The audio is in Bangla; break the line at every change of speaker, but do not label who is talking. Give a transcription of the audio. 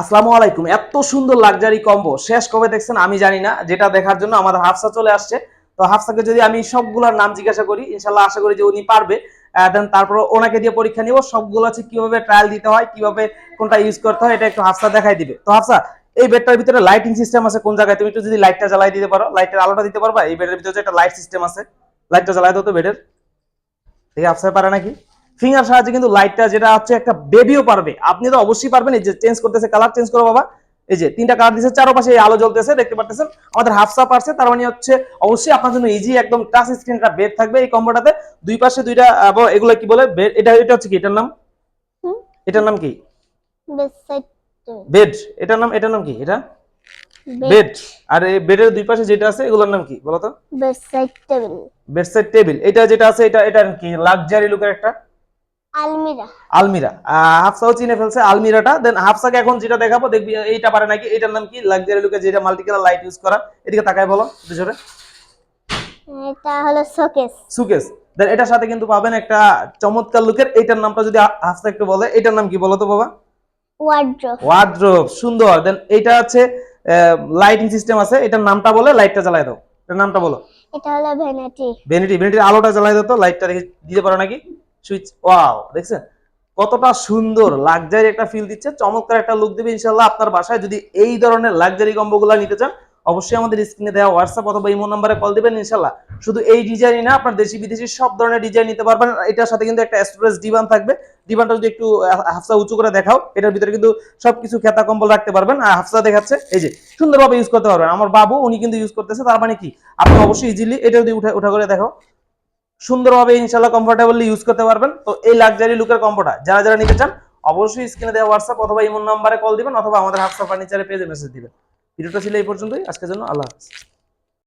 আসসালামু আলাইকুম। এত সুন্দর লাক্সারি কম্বো শেষ কবে দেখছেন আমি জানি না। যেটা দেখার জন্য আমাদের হাফসা চলে আসছে। তো হাফসাকে যদি আমি সবগুলোর নাম জিজ্ঞাসা করি, ইনশাল্লাহ আশা করি যে উনি পারবে। দেন তারপর ওনাকে দিয়ে পরীক্ষা নিব। সবগুলো আছে কীভাবে ট্রায়াল দিতে হয়, কীভাবে কোনটা ইউজ করতে হয়, এটা একটু হাফসা দেখাই দিবে। তো হাফসা, এই বেডটার ভিতরে লাইটিং সিস্টেম আছে কোন জায়গায়? তুমি একটু যদি লাইটটা জ্বালাই দিতে পারো লাইটের আলোটা দিতে পারবা? এই বেডের ভিতরে একটা লাইট সিস্টেম আছে। লাইটটা জ্বালাই দাও তো বেডের দেখি হাফসা পারে নাকি? ফিঙ্গার সাহায্যে কিন্তু লাইটটা যেটা হচ্ছে একটা বেবিও পারবে। আপনি তো অবশ্যই পারবেন এই যে চেঞ্জ করতেছে কালার চেঞ্জ করো বাবা। এই যে তিনটা কালার দিচ্ছে চারপাশে আলো জ্বলতেছে দেখতে পাচ্ছেন আমাদের হাফসা পারছে তার মানে হচ্ছে অবশ্যই আপনার জন্য ইজি একদম টাচ স্ক্রিন একটা বেড থাকবে এই কম্বোটাতে দুই পাশে দুইটা এগুলো কি বলে? এটা এটা হচ্ছে কি? এটার নাম?
হুম?
এটার নাম কি? বেড এটার নাম এটার নাম কি? এটা? বেড আর এই বেডের দুই পাশে যেটা আছে এগুলোর নাম কি? বলো তো।
বেডসাইড টেবিল
বেডসাইড টেবিল এটা যেটা আছে এটা এটা কি? লাক্সারি লুকের একটা?
আলমিরা।
আলমিরা। হাফসাও চিনে ফেলছে আলমিরাটা। দেন হাফসাকে এখন যেটা দেখাবো দেখবি এইটা পারে নাকি? এটার নাম কি? লাক্সারি লুকে যেটা মাল্টি কালার লাইট ইউজ করা। এদিকে বলো জোরে
এটা হলো শোকেস।
দেন এটার সাথে কিন্তু পাবেন একটা চমৎকার লুকের এইটার নামটা যদি হাফসা একটু বলে এটার নাম কি বলো তো বাবা?
ওয়ার্ড্রোব
ওয়ার্ড্রোব সুন্দর। দেন এইটা আছে লাইটিং সিস্টেম আছে। এটার নামটা বলে লাইটটা জ্বালায় দাও। এটার নামটা বলো।
এটা হলো ভ্যানিটি
ভ্যানিটি ভ্যানিটির আলোটা জ্বালায় দাও তো লাইটটা দিতে পারো নাকি? সুইচ, ওয়াও, দেখছেন? কতটা সুন্দর লাক্সারি একটা ফিল দিচ্ছে, চমৎকার একটা লুক দিবে ইনশাল্লাহ আপনার বাসায় যদি এই ধরনের লাক্সারি কম্বোগুলো নিতে চান, অবশ্যই আমাদের স্ক্রিনে দেওয়া হোয়াটসঅ্যাপ অথবা ইমো নাম্বারে কল দিবেন ইনশাল্লাহ শুধু এই ডিজাইনই না, আপনার দেশি, বিদেশি সব ধরনের ডিজাইন নিতে পারবেন। এটার সাথে কিন্তু একটা স্টোরেজ ডিবান থাকবে। ডিবানটা যদি একটু হাফসা উঁচু করে দেখাও, এটার ভিতরে কিন্তু সবকিছু খেতা কম্বল রাখতে পারবেন। আর হাফসা দেখাচ্ছে, এই যে, সুন্দরভাবে ইউজ করতে পারবেন। আমার বাবু, উনি কিন্তু ইউজ করতেছে, তার মানে কি? আপনি অবশ্যই ইজিলি এটা যদি উঠা উঠা করে দেখো সুন্দরভাবে ইনশাল্লাহ কমফোর্টেবলি ইউজ করতে পারবেন। তো এই লাক্সারি লুকের কম্বোটা যারা যারা নিতে চান, অবশ্যই স্ক্রিনে দেওয়া হোয়াটসঅ্যাপ অথবা ইমন নাম্বারে কল দিবেন, অথবা আমাদের হাফসা ফার্নিচারে পেজে মেসেজ দিবেন। ভিডিওটা ছিল এই পর্যন্তই। আজকের জন্য আল্লাহ হাফেজ।